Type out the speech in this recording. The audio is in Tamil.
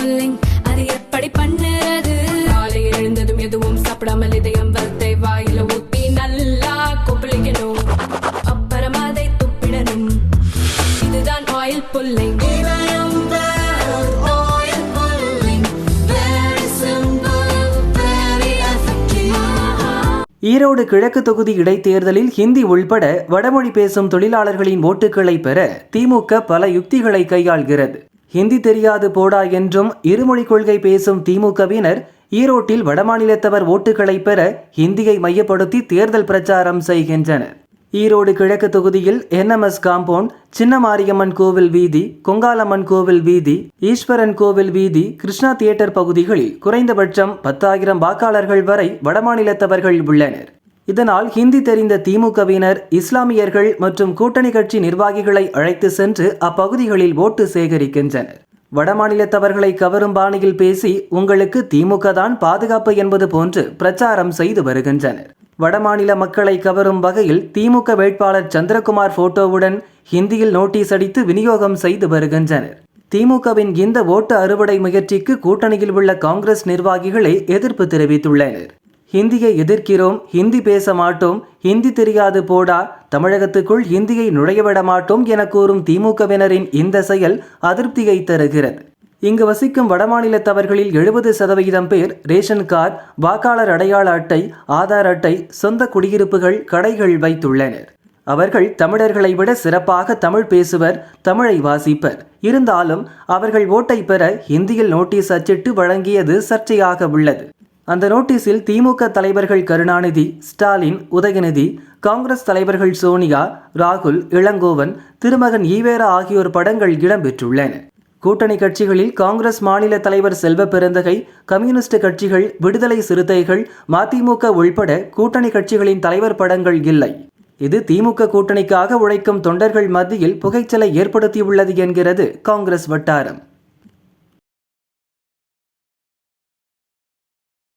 புல்லிங் அது எப்படி பண்ணுறது? காலை எழுந்ததும் எதுவும் சாப்பிடாமல் இதயம் வளர்த்தை வாயில ஊத்தி நல்லா கொப்பளிக்கணும். அப்புறம் அதை துப்பிடணும். இதுதான் ஆயில் புல்லிங் ஈரோடு கிழக்கு தொகுதி இடைத்தேர்தலில் ஹிந்தி உள்பட வடமொழி பேசும் தொழிலாளர்களின் ஓட்டுகளை பெற திமுக பல யுக்திகளை கையாள்கிறது. ஹிந்தி தெரியாது போடா என்றும் இருமொழி கொள்கை பேசும் திமுகவினர் ஈரோட்டில் வடமாநிலத்தவர் ஓட்டுகளை பெற ஹிந்தியை மையப்படுத்தி தேர்தல் பிரச்சாரம் செய்கின்றனர். ஈரோடு கிழக்கு தொகுதியில் என்எம்எஸ் காம்பவுண்ட் சின்ன மாரியம்மன் கோவில் வீதி கொங்காலம்மன் கோவில் வீதி ஈஸ்வரன் கோவில் வீதி கிருஷ்ணா தியேட்டர் பகுதிகளில் குறைந்தபட்சம் பத்தாயிரம் வாக்காளர்கள் வரை வடமாநிலத்தவர்கள் உள்ளனர். இதனால் ஹிந்தி தெரிந்த திமுகவினர் இஸ்லாமியர்கள் மற்றும் கூட்டணி கட்சி நிர்வாகிகளை அழைத்து சென்று அப்பகுதிகளில் ஓட்டு சேகரிக்கின்றனர். வடமாநிலத்தவர்களை கவரும் பாணியில் பேசி உங்களுக்கு திமுக தான் பாதுகாப்பு என்பது போன்று பிரச்சாரம் செய்து வருகின்றனர். வடமாநில மக்களை கவரும் வகையில் திமுக வேட்பாளர் சந்திரகுமார் போட்டோவுடன் ஹிந்தியில் நோட்டீஸ் அடித்து விநியோகம் செய்து வருகின்றனர். திமுகவின் இந்த ஓட்டு அறுவடை முயற்சிக்கு கூட்டணியில் உள்ள காங்கிரஸ் நிர்வாகிகளே எதிர்ப்பு தெரிவித்துள்ளனர். ஹிந்தியை எதிர்க்கிறோம் ஹிந்தி பேச மாட்டோம் ஹிந்தி தெரியாது போடா தமிழகத்துக்குள் ஹிந்தியை நுழையவிட மாட்டோம் என கூறும் திமுகவினரின் இந்த செயல் அதிருப்தியை தருகிறது. இங்கு வசிக்கும் வடமாநிலத்தவர்களில் எழுபது சதவிகிதம் பேர் ரேஷன் கார்டு வாக்காளர் அடையாள அட்டை ஆதார் அட்டை சொந்த குடியிருப்புகள் கடைகள் வைத்துள்ளனர். அவர்கள் தமிழர்களை விட சிறப்பாக தமிழ் பேசுவர் தமிழை வாசிப்பர். இருந்தாலும் அவர்கள் ஓட்டை பெற ஹிந்தியில் நோட்டீஸ் அச்சிட்டு வழங்கியது சர்ச்சையாக உள்ளது. அந்த நோட்டீஸில் திமுக தலைவர்கள் கருணாநிதி ஸ்டாலின் உதயநிதி காங்கிரஸ் தலைவர்கள் சோனியா ராகுல் இளங்கோவன் திருமகன் ஈவேரா ஆகியோர் படங்கள் இடம்பெற்றுள்ளன. கூட்டணி கட்சிகளில் காங்கிரஸ் மாநில தலைவர் செல்வ பெருந்தகை கம்யூனிஸ்ட் கட்சிகள் விடுதலை சிறுத்தைகள் மதிமுக உள்பட கூட்டணி கட்சிகளின் தலைவர் படங்கள் இல்லை. இது திமுக கூட்டணிக்காக உழைக்கும் தொண்டர்கள் மத்தியில் புகைச்சலை ஏற்படுத்தியுள்ளது என்கிறது காங்கிரஸ் வட்டாரம்.